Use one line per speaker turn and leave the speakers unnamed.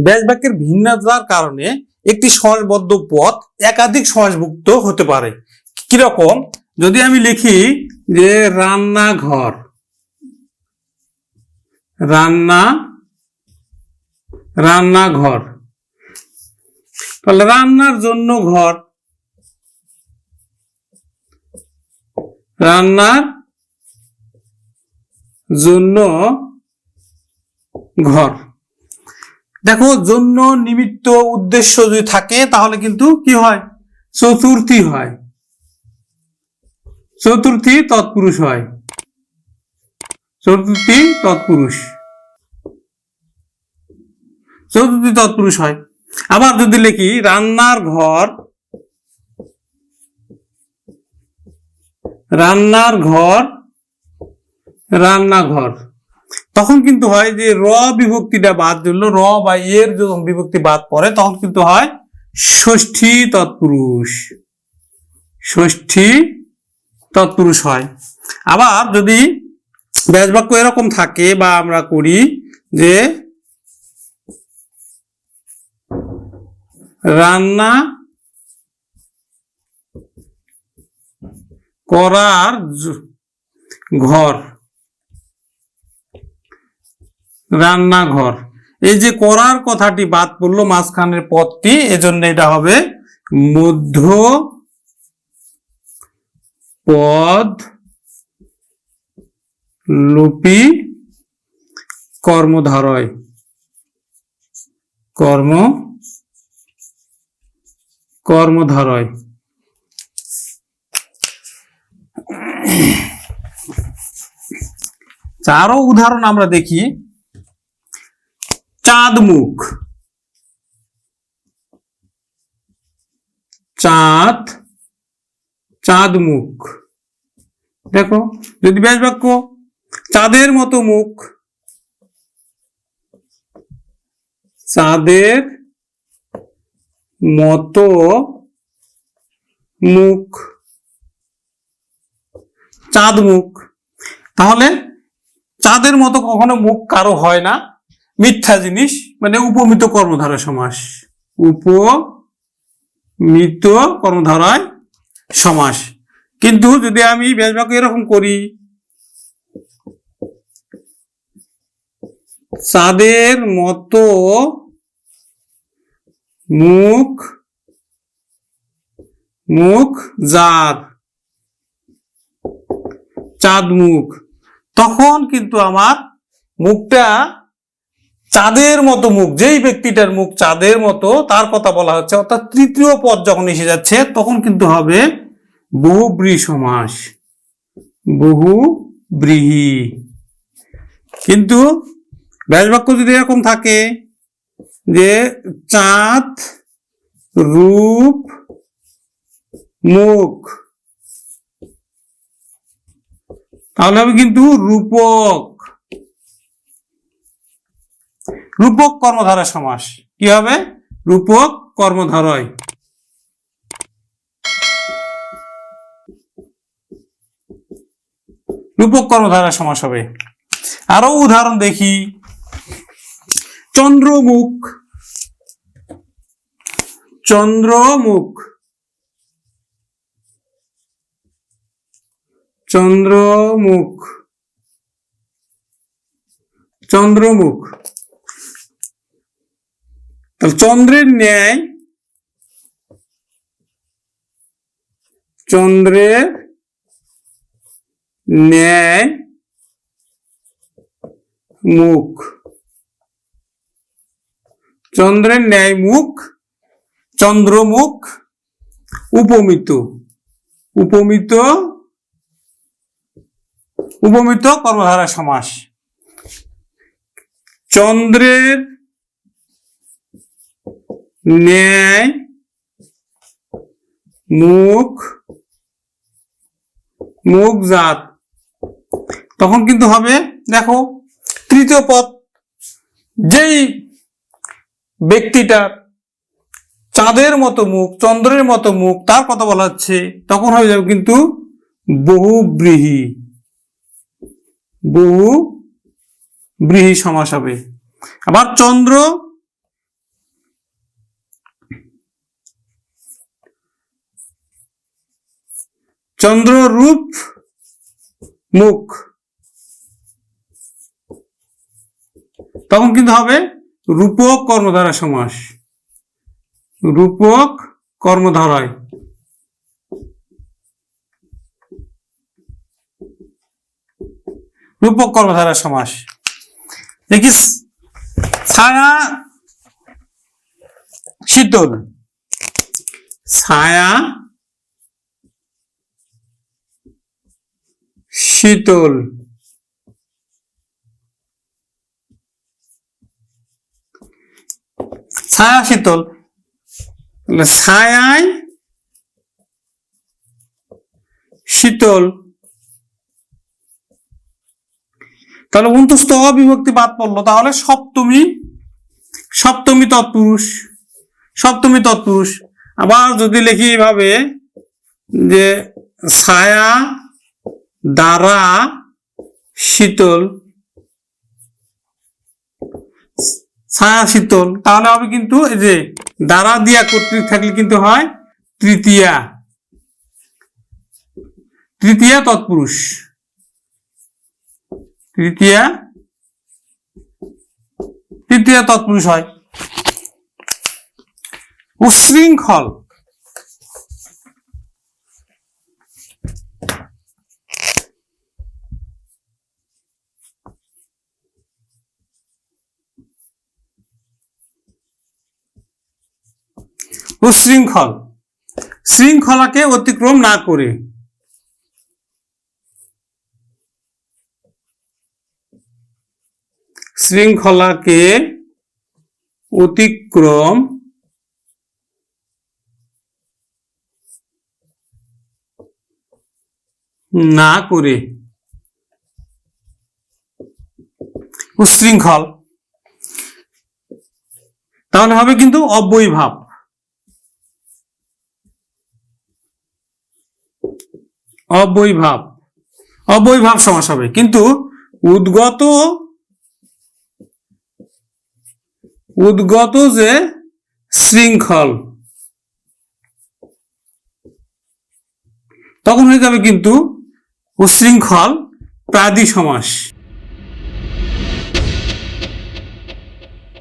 ব্যাস বাক্যের ভিন্নতার কারণে একটি সমাসবদ্ধ পথ একাধিক সমাসভুক্ত হতে পারে। কীরকম? যদি আমি লিখি যে রান্নাঘর। রান্না, রান্নাঘর। তাহলে রান্নার জন্য ঘর। রান্নার জন্য ঘর। দেখো, জন্য নিমিত্ত উদ্দেশ্য যদি থাকে, তাহলে কিন্তু কি হয়? চতুর্থী হয়। চতুর্থী তৎপুরুষ হয়। চতুর্থী তৎপুরুষ। চতুর্থী তৎপুরুষ হয়। আবার যদি লিখি, রান্নার ঘর রান্নার ঘর, রান্নাঘর। তখন কিন্তু হয় যে র বিভক্তিটা বাদ দিল, র বা এর যখন বিভক্তি বাদ পড়ে, তখন কিন্তু হয় ষষ্ঠী তৎপুরুষ। ষষ্ঠী তৎপুরুষ হয়। আবার যদি ব্যাসবাক্য এরকম থাকে বা আমরা করি যে রান্না করার ঘর। রান্নাঘর। এই যে করার কথাটি বাদ পড়ল মাঝখানের পদটি এজন্য এটা হবে মধ্য পদ লোপি কর্মধারয়। কর্ম কর্মধারয়। আরও উদাহরণ আমরা দেখি। চাঁদ মুখ চাঁদ চাঁদ মুখ দেখো, যদি ব্যাস বাক্য চাঁদের মতো মুখ। চাঁদের মতো মুখ। চাঁদ মুখ তাহলে চাঁদের মতো কখনো মুখ কারও হয় না। মিথ্যা জিনিস মানে উপমিত কর্মধারা সমাস। উপমিত কর্মধারায় সমাস। কিন্তু যদি আমি ব্যাসবাক্য এরকম করি চাঁদের মতো মুখ মুখ যার, চাঁদ মুখ, তখন কিন্তু আমার মুখটা চাঁদের মতো মুখ, যেই ব্যক্তিটার মুখ চাঁদের মতো, তার কথা বলা হচ্ছে। অর্থাৎ তৃতীয় পদ যখন এসে যাচ্ছে, তখন কিন্তু হবে বহুব্রী সমাস বহু ব্রীহি কিন্তু ব্যাসবাক্য যদি এরকম থাকে যে চাঁদ, রূপ, মুখ, তাহলে হবে কিন্তু রূপক। রূপক কর্মধারা সমাস। কি হবে? রূপক কর্মধারয়। রূপক কর্মধারা সমাস হবে। আরও উদাহরণ দেখি। চন্দ্রমুখ। চন্দ্রমুখ। চন্দ্রমুখ। চন্দ্রমুখ। চন্দ্রের ন্যায় চন্দ্রের ন্যায় মুখ। চন্দ্রের ন্যায় মুখ, চন্দ্রমুখ, উপমিত। উপমিত উপমিত কর্মধারা সমাস। চন্দ্রের ন্যায়, মুখ মুখ জাত। তখন কিন্তু হবে, দেখো, তৃতীয় পদ, যেই ব্যক্তিটার চাঁদের মতো মুখ, চন্দ্রের মতো মুখ, তার কথা বলা হচ্ছে, তখন হয়ে যাবে কিন্তু বহুব্রীহি। বহু ব্রীহি সমাস হবে। আবার চন্দ্র চন্দ্ররূপ মুখ। তখন কিন্তু হবে রূপক কর্মধারা সমাস। রূপক কর্মধারায়। রূপক কর্মধারা সমাস। দেখি ছায়া শীতল। ছায়া শীতল। ছায়া শীতল। ছায়ায় শীতল। তাহলে অন্তস্থ অবিভক্তি বাদ পড়ল। তাহলে সপ্তমী সপ্তমী তৎপুরুষ সপ্তমী তৎপুরুষ। আবার যদি লিখি এভাবে যে ছায়া দ্বারা শীতল। ছায়া শীতল। তাহলে হবে কিন্তু এই যে দ্বারা দিয়া কর্তৃক থাকলে কিন্তু হয় তৃতীয়া। তৃতীয়া তৎপুরুষ। তৃতীয়া। তৃতীয়া তৎপুরুষ হয়। উশৃঙ্খল। উশৃঙ্খল শৃঙ্খলাকে অতিক্রম না করে। শৃঙ্খলাকে অতিক্রম না করে। উশৃঙ্খল তাহলে হবে কিন্তু অব্যয়ী ভাব অবৈভাব। অব্যয়ী ভাব সমাস হবে। কিন্তু উদ্গত উদ্গত যে শৃঙ্খল, তখন হয়ে যাবে কিন্তু উশৃঙ্খল প্রাদি সমাস